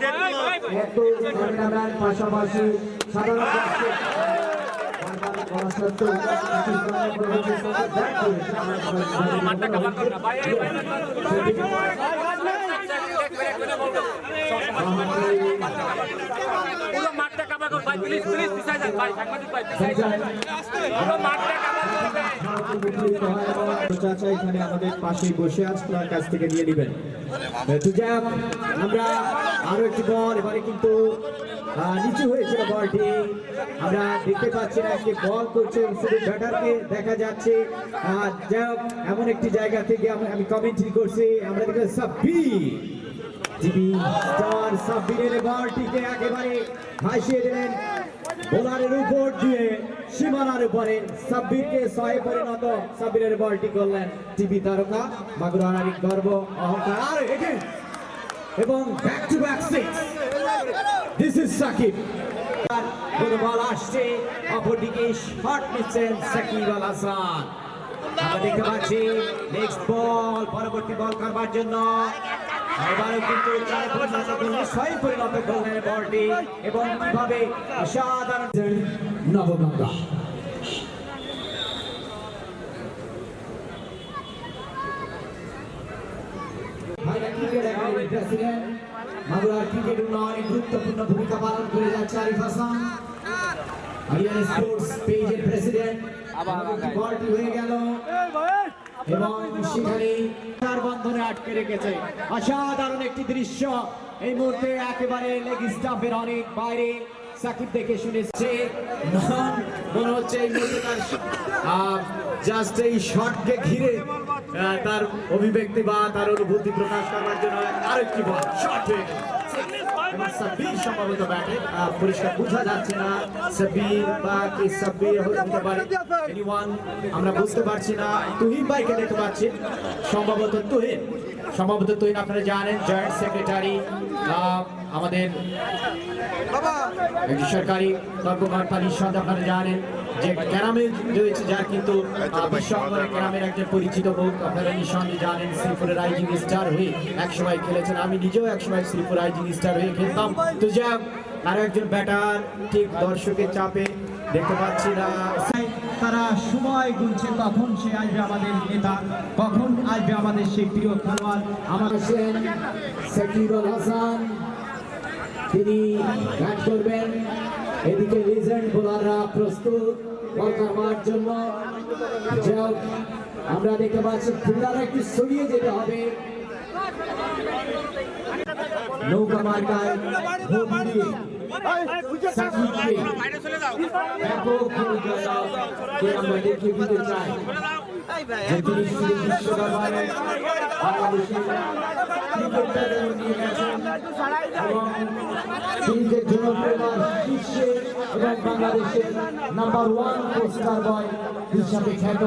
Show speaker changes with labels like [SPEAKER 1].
[SPEAKER 1] একটু ক্যামেরাম্যান পাশাপাশি সাধারণ বারবার বলা সত্ত্বেও কিছু সময় প্রবেশের সঙ্গে ব্যাট করেছে। আমরা সবাই জানি সেটিকে
[SPEAKER 2] পুরো মাঠটা কাভার করো ভাই প্লিজ প্লিজ যান ভাই সাংবাদিক ভাই যান।
[SPEAKER 1] চাচা এখানে আমাদের পাশেই বসে আছে কাছ থেকে নিয়ে নেবেন। তুজাব আমরা আরও একটি বল এবারে কিন্তু নিচু হয়েছিল বলটি। আমরা দেখতে পাচ্ছি না বল করছে শুধু ব্যাটারকে দেখা যাচ্ছে। যাই এমন একটি জায়গা থেকে আমি- কমেন্ট্রি করছি। আমরা সাব্বির। জিবি স্টার সাব্বিরের বলটিকে একেবারে ভাসিয়ে দিলেন। বোলারের উপর দিয়ে সীমানার উপরে সাব্বিরকে ছয়ে পরিণত সাব্বিরের বলটি করলেন টিভি তারকা মাগুরার গর্ব অহংকার। আর এগেন এবং back to back six this is Shakib. কোন বল আসছে? অপরদিকে শট নিচ্ছেন সাকিব আল হাসান। আমরা দেখতে পাচ্ছি নেক্সট বল পরবর্তী বল করবার জন্য। এবারও কিন্তু চার ছয় পরিণত করলেন বলটি এবং কীভাবে অসাধারণ নবগঙ্গা। ক্রিকেট প্রেসিডেন্ট মাগুরার ক্রিকেট উন্নয়নে গুরুত্বপূর্ণ ভূমিকা পালন করে যাচ্ছে আরিফ হাসান। হরিয়ানা স্পোর্টস পেজের প্রেসিডেন্ট বলটি হয়ে গেল। এবং সেখানে তার বন্ধনে আটকে রেখেছে। অসাধারণ একটি দৃশ্য। এই মুহূর্তে একেবারে লেগ স্টাফের অনেক বাইরে সাকিব দেখে শুনেছে। নন মনে হচ্ছে জাস্ট এই শটকে ঘিরে তার অভিব্যক্তি বা তার অনুভূতি প্রকাশ করবার জন্য আরেকটি বল সম্ভবত পরিষ্কার যাচ্ছে না। আমরা বুঝতে পারছি না। তুহিন ভাইকে দেখতে পাচ্ছি। সম্ভবত তুহিন সম্ভবত তুহিন আপনারা জানেন জয়েন্ট সেক্রেটারি আমাদের একটি সরকারি কর্মকর্তা নিঃসন্দেহে আপনারা জানেন যে গ্রামে রয়েছে যার কিন্তু আহ, বিশ্ব অঙ্গনে একজন পরিচিত মুখ আপনারা নিঃসন্দেহে জানেন শ্রীপুরের রাইজিং স্টার হয়ে একসময় খেলেছেন। আমি নিজেও একসময় শ্রীপুর রাইজিং স্টার হয়ে খেলতাম। তো যা আরও একজন ব্যাটার ঠিক দর্শকের চাপে দেখতে পাচ্ছি না। তারা সময় গুনছে কখন সে আসবে আমাদের নেতা কখন আসবে আমাদের সেই প্রিয় খেলোয়াড়। আমার হোসেন সাকিবুল হাসান তিনি ব্যাট করবেন। এদিকে লিজেন্ড বোলাররা প্রস্তুত বল করবার জন্য। আমরা দেখতে পাচ্ছি ফিল্ডাররা একটু সরিয়ে যেতে হবে। নৌকা মার্কায় বাংলাদেশের ক্রিকেটটাকে নিয়ে গেছেন এবং তিনি জনপ্রিয়তার শীর্ষে এবং নাম্বার ওয়ান পুরস্কার বয় হিসাবে খ্যাত।